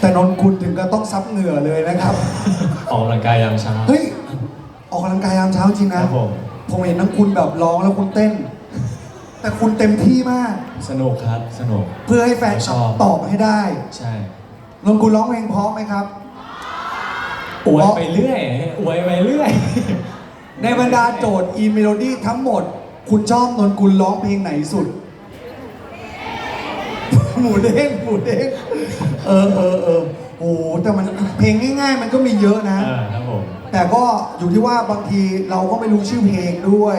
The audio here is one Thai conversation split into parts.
แต่นนคุณถึงก็ต้องซับเหงื่อเลยนะครับ ออกกำลังกายยามเช้า เฮ้ย ออกกำลังกายยามเช้าจริงคนะรับผม ผมเห็นทั้งคุณแบบร้องแล้วคุณเต้น แต่คุณเต็มที่มาก สนุกครับสนุก เพื่อให้แฟนคลัชบอบ ตอบให้ได้ใช่นนคุณร้องเพลงเพราะไหมครับ อวยไปเรื่อยอวยไปเรื่อยในบรรดาโจทย์อีเมโลดี้ทั้งหมด คุณชอบนนกุลร้องเพลงไหนสุด หมูเด้งหมูเด้ง เออเออเออโอ้โหแต่มันเพลงง่าย ๆ มันก็มีเยอะนะอ่าครับผมแต่ก็อยู่ที่ว่าบางทีเราก็ไม่รู้ชื่อเพลงด้วย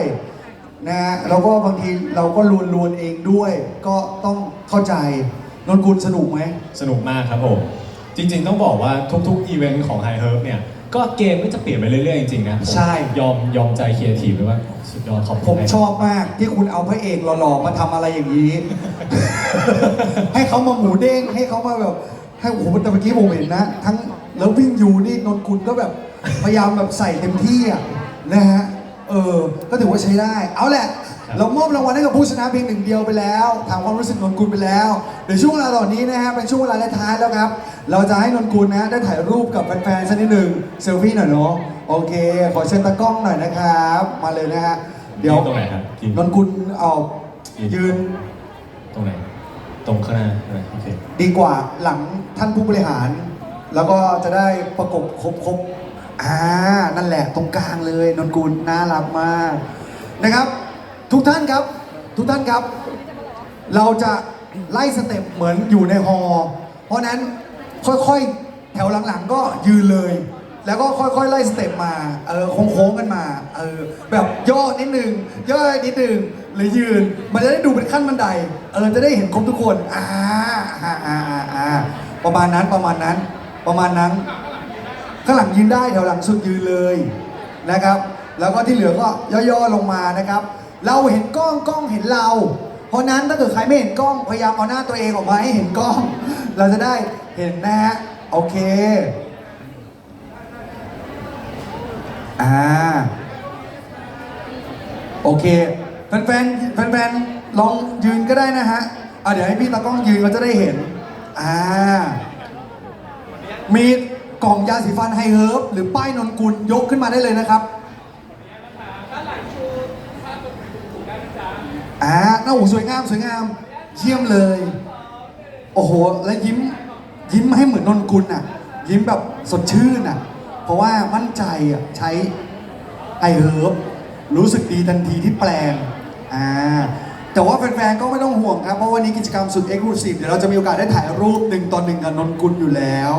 นะฮะแล้วก็บางทีเราก็ลวนลวนๆเองด้วย ก็ต้องเข้าใจนนกุลสนุกไหม สนุกมากครับผม จริง ๆ ต้องบอกว่าทุกๆอีเวนต์ของ High Herb เนี่ยก็เกมก็จะเปลี่ยนไปเรื่อยๆ จริงๆนะผมใช่ ยอมยอมใจครีเอทีฟเลยว่าสุดยอดขอบผคุณมนะชอบมากที่คุณเอาพระเอกหล่อๆมาทำอะไรอย่างนี้ ให้เขามาหมูเด้งให้เขามาแบบ ให้โอ้โหแต่เมื่อกี้ผมเห็นนะ ทั้งแล้ววิ่งอยู่นี่นนกุลก็แบบพยายามแบบใส่เต็มที่อะนะฮะเออก็ถือว่าใช้ได้ เอาแหละ เรามอบรางวัลให้กับผู้ชนะเพียงหนึ่งเดียวไปแล้วถามความรู้สึกนนกุลไปแล้วเดี๋ยวช่วงเวลาตอนนี้นะฮะเป็นช่วงเวลาท้ายๆแล้วครับ เราจะให้นนกุลนะได้ถ่ายรูปกับแฟนๆสักนิดหนึ่งเซลฟี่หน่อยเนาะโอเค ขอเชิญตากล้องหน่อยนะครับ มาเลยนะฮะเดี๋ยวตรงไหนครับกินนนกุลเอายืนตรงไหน ตรงข้างหน้าใช่ไหมโอเคดีกว่าหลังท่านผู้บริหาร แล้วก็จะได้ประกบครบครบๆอ่านั่นแหละตรงกลางเลยนนกุลน่ารักมากนะครับ ทุกท่านครับ ทุกท่านครับ เราจะไล่สเต็ปเหมือนอยู่ในฮอลล์เพราะฉะนั้นค่อยๆ แถวหลังๆ ก็ยืนเลย แล้วก็ค่อยๆ ไล่สเต็ปมา เออโค้งๆกันมา เออแบบย่อนิดนึง ย่อนิดนึง หรือยืน มันจะได้ดูเป็นขั้นบันได เออจะได้เห็นครบทุกคน อ่าอ่าอ่าอ่าประมาณนั้นประมาณนั้น ประมาณนั้น ข้างหลังยืนได้แถวหลังสุดยืนเลยนะครับ แล้วก็ที่เหลือก็ย่อๆลงมานะครับ เราเห็นกล้องกล้องเห็นเรา เพราะนั้นถ้าเกิดใครไม่เห็นกล้องพยายามเอาหน้าตัวเองออกมาให้เห็นกล้อง เราจะได้เห็นนะฮะโอเค อ่า โอเค แฟนๆ แฟนๆ ลองยืนก็ได้นะฮะอะเดี๋ยวให้พี่ตากล้องยืนเขาจะได้เห็น อ่า มีกล่องยาสีฟันไฮเฮิร์บหรือป้ายนนกุลยกขึ้นมาได้เลยนะครับอ่าหน้าหูสวยงามสวยงาม เยี่ยมเลย โอ้โห แล้วยิ้ม ยิ้มให้เหมือนนนกุลอะ ยิ้มแบบสดชื่นอะ เพราะว่ามั่นใจอะใช้ไอเฮิร์บรู้สึกดีทันทีที่แปลงอ่าแต่ว่าแฟนๆก็ไม่ต้องห่วงครับ เพราะวันนี้กิจกรรมสุดเอ็กซ์คลูซีฟเดี๋ยวเราจะมีโอกาสได้ถ่ายรูปหนึ่งต่อหนึ่งกับนนกุลอยู่แล้ว